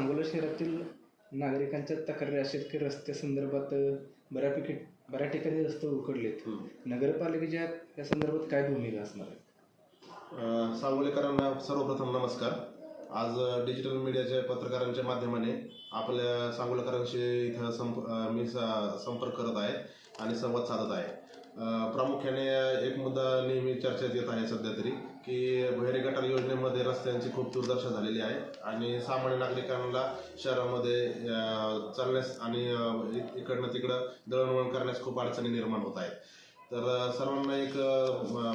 सांगोला शहरातील नागरिकांच्या तक्रारी अशा आहेत की रस्त्या संदर्भात अ, बऱ्यापैकी बऱ्या ठिकाणी रस्ते उकडलेत नगरपालिकेच्या या संदर्भात काय भूमिका असणार आहे? अ, सांगोलेकरांना सर्वप्रथम नमस्कार. आज अ, डिजिटल मीडियाच्या पत्रकारांच्या माध्यमाने आपल्या सांगोलेकरांशी इथं संप अ, मी स- संपर्क करत आहे आणि संवाद साधत आहे. अ, प्रामुख्याने एक मुद्दा नेहमी चर्चेत येत आहे सध्या तरी. की भैरे गटार योजनेमध्ये रस्त्यांची खूप दुर्दशा झालेली आहे आणि सामान्य नागरिकांना शहरामध्ये चालण्यास आणि इकडनं तिकडं दळणवळण करण्यास खूप अडचणी निर्माण होत आहेत. तर सर्वांना एक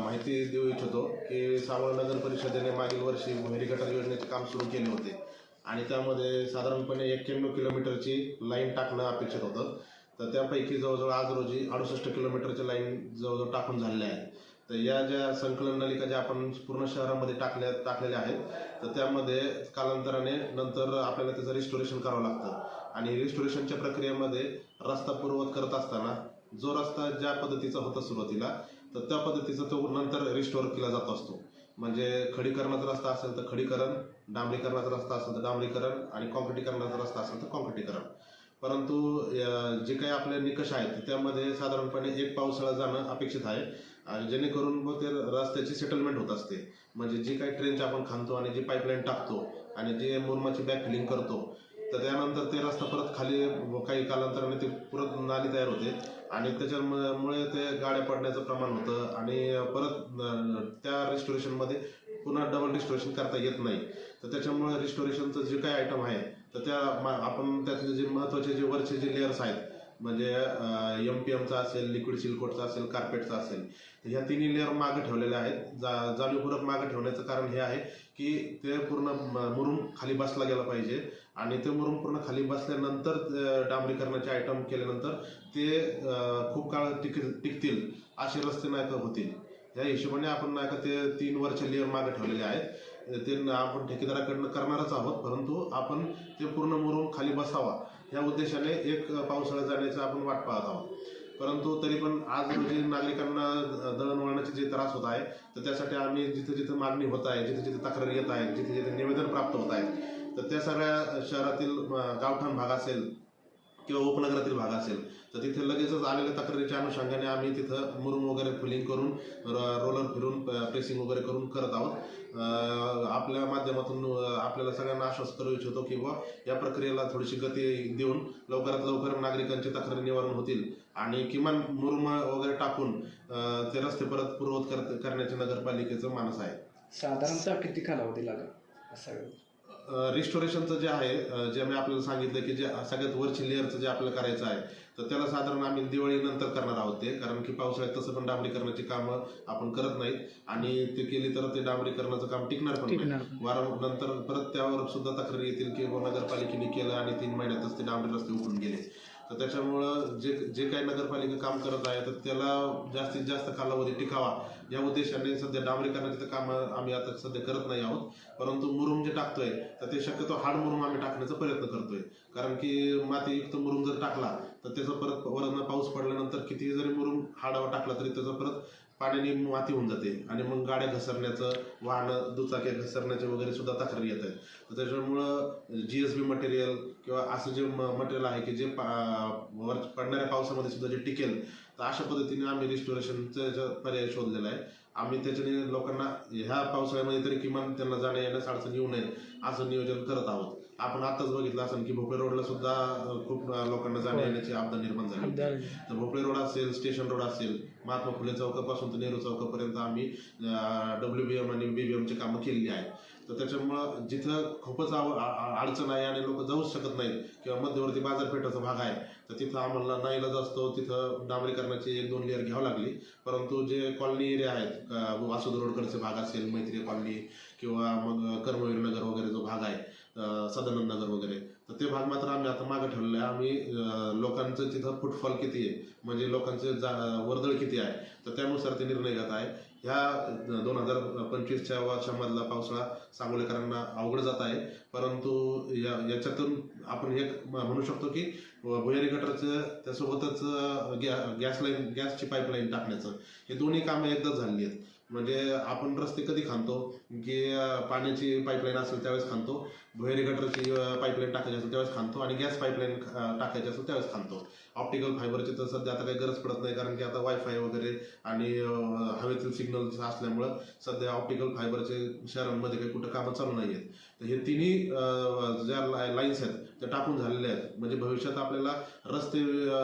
माहिती देऊ इच्छितो की सावळ नगर परिषदेने मागील वर्षी भैरी गटार योजनेचे काम सुरू केले होते आणि त्यामध्ये साधारणपणे एक्क्याण्णव किलोमीटरची लाईन टाकणं अपेक्षित होतं. तर त्यापैकी जवळजवळ आज रोजी अडुसष्ट किलोमीटरची लाईन जवळजवळ टाकून झालेल्या आहेत तर या ज्या संकलन नलिका ज्या आपण पूर्ण शहरामध्ये टाकल्या टाकलेल्या आहेत तर त्यामध्ये कालांतराने नंतर आपल्याला त्याचं रिस्टोरेशन करावं लागतं. आणि रिस्टोरेशनच्या प्रक्रियेमध्ये रस्ता पूर्वत करत असताना जो रस्ता ज्या पद्धतीचा होता सुरुवातीला तर त्या पद्धतीचा तो नंतर रिस्टोअर केला जात असतो. म्हणजे खडीकरणाचा रस्ता असेल तर खडीकरण डांबरीकरणाचा रस्ता असेल तर डांबरीकरण आणि कॉन्क्रिटीकरणाचा रस्ता असेल तर कॉन्क्रिटीकरण परंतु जे काही आपले निकष आहेत त्यामध्ये साधारणपणे एक पावसाळा जाणं अपेक्षित आहे. आणि जेणेकरून मग ते रस्त्याची सेटलमेंट होत असते. म्हणजे जी काही ट्रेनची आपण खाणतो आणि जी पाईपलाईन टाकतो आणि जे मुरमाची बॅक फिलिंग करतो तर त्यानंतर ते रस्ता परत खाली काही कालांतराने ते परत नाली तयार होते. आणि त्याच्यामुळे ते गाड्या पडण्याचं प्रमाण होतं आणि परत त्या रिस्टोरेशनमध्ये पुन्हा डबल रेस्टोरेशन करता येत नाही. तर त्याच्यामुळे रिस्टोरेशनचं जे काही आयटम आहे तर त्या मा- आपण त्यातले जे महत्त्वाचे जे वरचे जे लेअर्स आहेत म्हणजे एम पी एमचा असेल लिक्विड सिल्कोटचा असेल कार्पेटचा असेल तर ह्या तिन्ही लेअर मागं ठेवलेल्या आहेत. जा जाणीवपूर्वक मागं ठेवण्याचं कारण हे आहे की ते पूर्ण मुरुम खाली बसला गेला पाहिजे आणि ते मुरुम पूर्ण खाली बसल्यानंतर डांबरीकरणाचे आयटम केल्यानंतर ते खूप काळ टिक टिकतील असे रस्ते नाही का होतील. या हिशोबाने आपण नाही का ते तीन वर्ष लेअर मागं ठेवलेले आहेत. ते आपण ठेकेदाराकडनं करणारच आहोत परंतु आपण ते पूर्ण मुरून खाली बसावा. या उद्देशाने एक पावसाळा जाण्याचं आपण वाट पाहत आहोत. परंतु तरी पण आज जे नागरिकांना दळणवळणाचे जे त्रास होत आहे तर त्यासाठी आम्ही जिथे जिथे मागणी होत आहे जिथे जिथे तक्रारी येत आहेत जिथे जिथे निवेदन प्राप्त होत आहेत तर त्या सगळ्या शहरातील गावठाण भाग असेल किंवा उपनगरातील भाग असेल तर तिथे लगेचच आलेल्या तक्रारीच्या अनुषंगाने आम्ही तिथं मुरुम वगैरे फिलिंग करून रोलर फिरून प्रेसिंग वगैरे करून करत आहोत. आपल्या माध्यमातून आपल्याला सगळ्यांना आश्वस्त करू इच्छितो की बुवा या प्रक्रियेला थोडीशी गती देऊन लवकरात लवकर नागरिकांची तक्रारी निवारण होतील. आणि किमान मुरुम वगैरे टाकून ते रस्ते परत पुरवत कर- करण्याचे नगरपालिकेचं मानस आहे. साधारणतः किती कालावधी लागेल? असं रिस्टोरेशनचं जे आहे जे मी आपल्याला सांगितलं की जे सगळ्यात वरची लेअरचं जे आपल्याला करायचं आहे तर त्याला साधारण आम्ही दिवाळी नंतर करणार आहोत ते. कारण की पावसाळ्यात तसं पण डांबरीकरणाची कामं आपण करत नाहीत. आणि ते केली तर ते डांबरीकरणाचं काम टिकणार पण नाही. वारंवार नंतर परत त्यावर सुद्धा तक्रारी येतील की बुवा नगरपालिकेने केलं आणि तीन महिन्यातच ते डांबरी रस्ते उघडून गेले. तर त्याच्यामुळं जे जे काही नगरपालिका काम करत आहे तर त्याला जास्तीत जास्त कालावधी टिकावा. या उद्देशाने सध्या डांबरीकरणाचे तर आम्ही आता सध्या करत नाही आहोत. परंतु मुरुम जे टाकतोय तर ते शक्यतो हाड मुरुम आम्ही टाकण्याचा प्रयत्न करतोय. कारण की मातीयुक्त मुरुम जर टाकला तर त्याचा परत वरण पाऊस पडल्यानंतर कितीही जरी मुरुम हाडावा टाकला तरी त्याचा परत पाण्याने माती होऊन जाते आणि मग गाड्या घसरण्याचं वाहनं दुचाक्या घसरण्याचे वगैरे सुद्धा तक्रारी येत आहेत. तर त्याच्यामुळं जी एस बी मटेरियल किंवा असं जे मटेरियल आहे की जे पा- वर पडणाऱ्या पावसामध्ये सुद्धा जे टिकेल तर अशा पद्धतीने आम्ही रिस्टोरेशनचा पर्याय शोधलेला आहे. आम्ही त्याच्याने लोकांना ह्या पावसाळ्यामध्ये तरी किमान त्यांना जाण्या येण्यास अडचण येऊ नये असं नियोजन करत आहोत. आपण आताच बघितलं असेल की भोपळे रोडला सुद्धा खूप लोकांना जाण्या येण्याची आपदा निर्माण झाली. तर भोपळे रोड असेल स्टेशन रोड असेल महात्मा फुले चौकापासून तर नेहरू चौकापर्यंत आम्ही डब्ल्यू बी एम आणि बी बी एमची कामं केलेली आहेत. तर त्याच्यामुळं जिथं खूपच आ- अडचण आहे आणि लोक जाऊच शकत नाहीत किंवा मध्यवर्ती बाजारपेठाचा भाग आहे तर तिथं आम्हाला नाईलाज असतो तिथं डांबरीकरणाची एक दोन लेअर घ्यावं लागली. परंतु जे कॉलनी एरिया आहेत वासुद रोडकडचे भाग असेल मैत्री कॉलनी किंवा मग कर्मवीर नगर वगैरे जो भाग आहे सदानंद नगर वगैरे तर ते भाग मात्र आम्ही आता मागे ठेवलेले आहे. आम्ही लोकांचं तिथं फुटफॉल किती आहे? म्हणजे लोकांचे जा वर्दळ किती आहे? तर त्यानुसार ते निर्णय घेत आहे. ह्या दोन हजार पंचवीसच्या वर्षामधला पावसाळा सांगोलेकरांना अवघड जात आहे. परंतु या याच्यातून आपण हे म्हणू शकतो की भुयारी गटरचं त्यासोबतच गॅ गॅस लाईन गॅसची पाईपलाईन टाकण्याचं हे दोन्ही कामं एकदाच झालेली आहेत. म्हणजे आपण रस्ते कधी खाणतो की पाण्याची पाईपलाईन असेल त्यावेळेस खाणतो भुयारी गटरची पाईपलाईन टाकायची असेल त्यावेळेस खाणतो आणि गॅस पाईपलाईन टाकायची असेल त्यावेळेस खाणतो ऑप्टिकल फायबरची तर सध्या आता काही गरज पडत नाही कारण की आता वायफाय वगैरे आणि हवेतील सिग्नल असल्यामुळं सध्या ऑप्टिकल फायबरचे शहरांमध्ये काही कुठं कामं चालू नाही आहेत तर हे तिन्ही ज्या लाईन्स आहेत त्या टाकून झालेल्या आहेत. म्हणजे भविष्यात आपल्याला रस्ते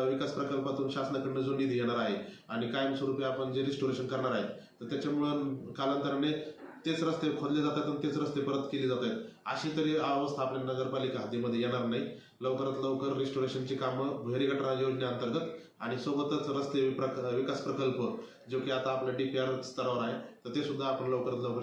विकास प्रकल्पातून शासनाकडनं जो निधी येणार आहे आणि कायमस्वरूपी आपण जे रिस्टोरेशन करणार आहे तर त्याच्यामुळं कालांतराने तेच रस्ते खोदले जातात आणि तेच रस्ते परत केले जात आहेत. अशी तरी अवस्था आपल्या नगरपालिका हद्दीमध्ये येणार नाही. लवकरात लवकर रिस्टोरेशनची कामं भुयारी गटार योजनेअंतर्गत आणि सोबतच रस्ते विकास प्रकल्प जो की आता आपल्या डीपीआर स्तरावर आहे तर ते सुद्धा आपण लवकरात लवकर